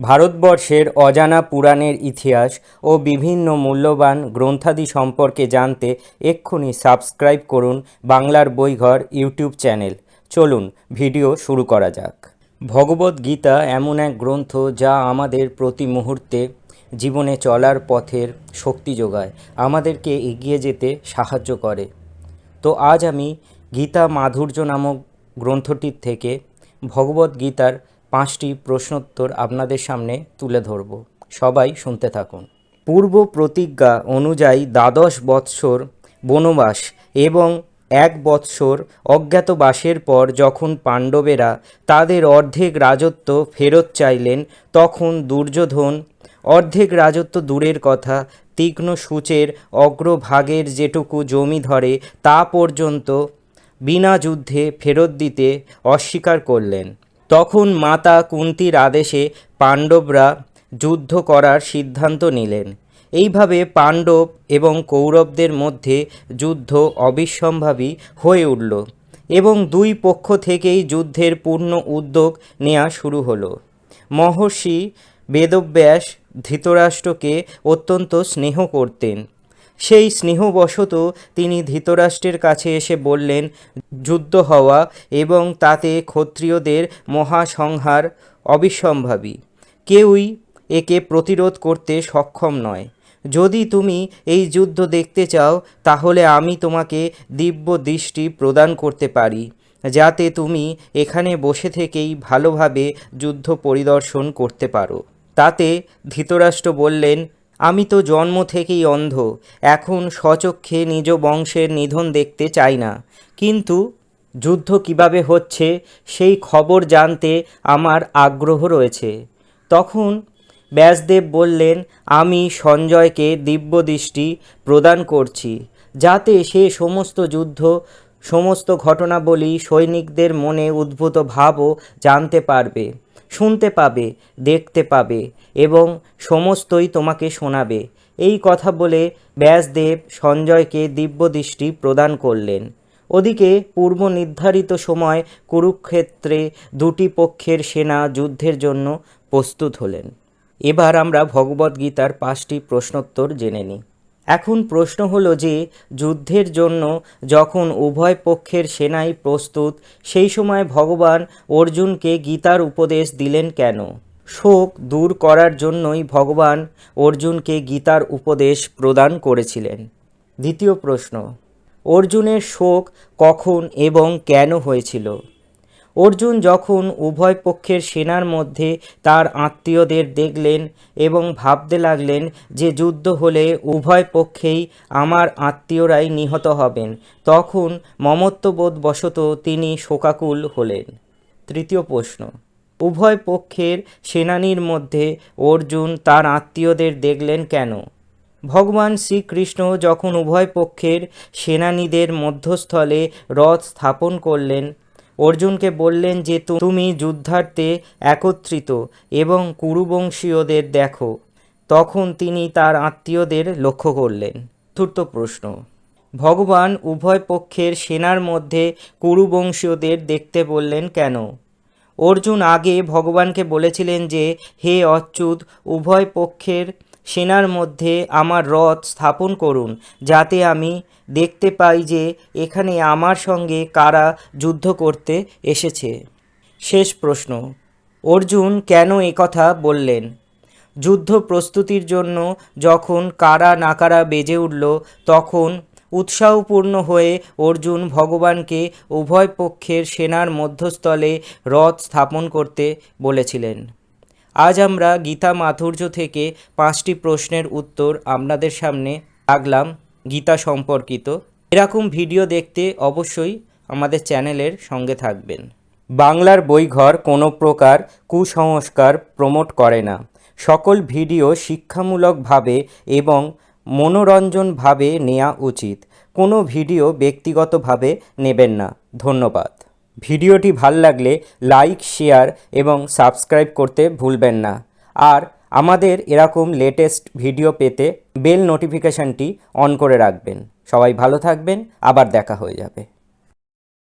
ভারতবর্ষের অজানা পুরাণের ইতিহাস ও বিভিন্ন মূল্যবান গ্রন্থাদি সম্পর্কে জানতে এক্ষুনি সাবস্ক্রাইব করুন বাংলার বইঘর ইউটিউব চ্যানেল। চলুন, ভিডিও শুরু করা যাক। ভগবদ্ গীতা এমন এক গ্রন্থ যা আমাদের প্রতি মুহূর্তে জীবনে চলার পথের শক্তি যোগায়, আমাদেরকে এগিয়ে যেতে সাহায্য করে। তো আজ আমি গীতা মাধুর্য নামক গ্রন্থটির থেকে ভগবদ্ গীতার পাঁচটি প্রশ্নোত্তর আপনাদের সামনে তুলে ধরব। সবাই শুনতে থাকুন। পূর্ব প্রতিজ্ঞা অনুযায়ী দ্বাদশ বৎসর বনবাস এবং এক বৎসর অজ্ঞাতবাসের পর যখন পাণ্ডবেরা তাদের অর্ধেক রাজত্ব ফেরত চাইলেন, তখন দুর্যোধন অর্ধেক রাজত্ব দূরের কথা, তীক্ষ্ণ সূচের অগ্রভাগের যেটুকু জমি ধরে তা পর্যন্ত বিনা যুদ্ধে ফেরত দিতে অস্বীকার করলেন। তখন মাতা কুন্তির আদেশে পাণ্ডবরা যুদ্ধ করার সিদ্ধান্ত নিলেন। এইভাবে পাণ্ডব এবং কৌরবদের মধ্যে যুদ্ধ অবিসম্ভাবী হয়ে উঠল এবং দুই পক্ষ থেকেই যুদ্ধের পূর্ণ উদ্যোগ নেওয়া শুরু হলো। মহর্ষি বেদব্যাস ধৃতরাষ্ট্রকে অত্যন্ত স্নেহ করতেন। সেই স্নেহবশত তিনি ধৃতরাষ্ট্রের কাছে এসে বললেন, যুদ্ধ হওয়া এবং তাতে ক্ষত্রিয়দের মহাসংহার অবিসম্ভাবী। কেউই একে প্রতিরোধ করতে সক্ষম নয়। যদি তুমি এই যুদ্ধ দেখতে চাও, তাহলে আমি তোমাকে দিব্য দৃষ্টি প্রদান করতে পারি, যাতে তুমি এখানে বসে থেকেই ভালোভাবে যুদ্ধ পরিদর্শন করতে পারো। তাতে ধৃতরাষ্ট্র বললেন আমি তো জন্ম থেকেই অন্ধ, এখন স্বচক্ষে নিজ বংশের নিধন দেখতে চাই না। কিন্তু যুদ্ধ কীভাবে হচ্ছে সেই খবর জানতে আমার আগ্রহ রয়েছে। তখন ব্যাসদেব বললেন, আমি সঞ্জয়কে দিব্যদৃষ্টি প্রদান করছি, যাতে সে সমস্ত যুদ্ধ, সমস্ত ঘটনাবলী সৈনিকদের মনে উদ্ভূত ভাবও জানতে পারবে। শুনতে পাবে, দেখতে পাবে এবং সমস্তই তোমাকে শোনাবে। এই কথা বলে ব্যাসদেব সঞ্জয়কে দিব্যদৃষ্টি প্রদান করলেন। ওদিকে পূর্ব নির্ধারিত সময় কুরুক্ষেত্রে দুটি পক্ষের সেনা যুদ্ধের জন্য প্রস্তুত হলেন। এবার আমরা ভগবদ্গীতার পাঁচটি প্রশ্নোত্তর জেনে নিই। এখন প্রশ্ন হলো যে, যুদ্ধের জন্য যখন উভয় পক্ষের সেনাই প্রস্তুত, সেই সময় ভগবান অর্জুনকে গীতার উপদেশ দিলেন কেন? শোক দূর করার জন্যই ভগবান অর্জুনকে গীতার উপদেশ প্রদান করেছিলেন। দ্বিতীয় প্রশ্ন, অর্জুনের শোক কখন এবং কেন হয়েছিল? অর্জুন যখন উভয় পক্ষের সেনার মধ্যে তার আত্মীয়দের দেখলেন এবং ভাবতে লাগলেন যে যুদ্ধ হলে উভয় পক্ষেই আমার আত্মীয়রাই নিহত হবেন, তখন মমত্ববোধ বশত তিনি শোকাকুল হলেন। তৃতীয় প্রশ্ন, উভয় পক্ষের সেনানীর মধ্যে অর্জুন তার আত্মীয়দের দেখলেন কেন? ভগবান শ্রীকৃষ্ণ যখন উভয় পক্ষের সেনানীদের মধ্যস্থলে রথ স্থাপন করলেন অর্জুনকে বললেন যে তুমি যুদ্ধার্থে একত্রিত এবং কুরুবংশীয়দের দেখো। তখন তিনি তার আত্মীয়দের লক্ষ্য করলেন। চতুর্থ প্রশ্ন। ভগবান উভয় পক্ষের সেনার মধ্যে কুরুবংশীয়দের দেখতে বললেন, কেন? অর্জুন আগে ভগবানকে বলেছিলেন যে, হে অচ্যুত, উভয় পক্ষের সেনার মধ্যে আমার রথ স্থাপন করুন, যাতে আমি দেখতে পাই যে এখানে আমার সঙ্গে কারা যুদ্ধ করতে এসেছে। শেষ প্রশ্ন, অর্জুন কেন একথা বললেন? যুদ্ধ প্রস্তুতির জন্য যখন কারা নাকারা বেজে উঠল, তখন উৎসাহপূর্ণ হয়ে অর্জুন ভগবানকে উভয় পক্ষের সেনার মধ্যস্থলে রথ স্থাপন করতে বলেছিলেন। আজ আমরা গীতা মাধুর্য থেকে পাঁচটি প্রশ্নের উত্তর আপনাদের সামনে রাখলাম গীতা সম্পর্কিত। এরকম ভিডিও দেখতে অবশ্যই আমাদের চ্যানেলের সঙ্গে থাকবেন। বাংলার বইঘর কোনো প্রকার কুসংস্কার প্রমোট করে না। সকল ভিডিও শিক্ষামূলকভাবে এবং মনোরঞ্জনভাবে নেওয়া উচিত। কোনো ভিডিও ব্যক্তিগতভাবে নেবেন না। ধন্যবাদ। ভিডিওটি ভালো লাগলে লাইক, শেয়ার এবং সাবস্ক্রাইব করতে ভুলবেন না। আর আমাদের এরকম লেটেস্ট ভিডিও পেতে বেল নোটিফিকেশানটি অন করে রাখবেন। সবাই ভালো থাকবেন, আবার দেখা হয়ে যাবে।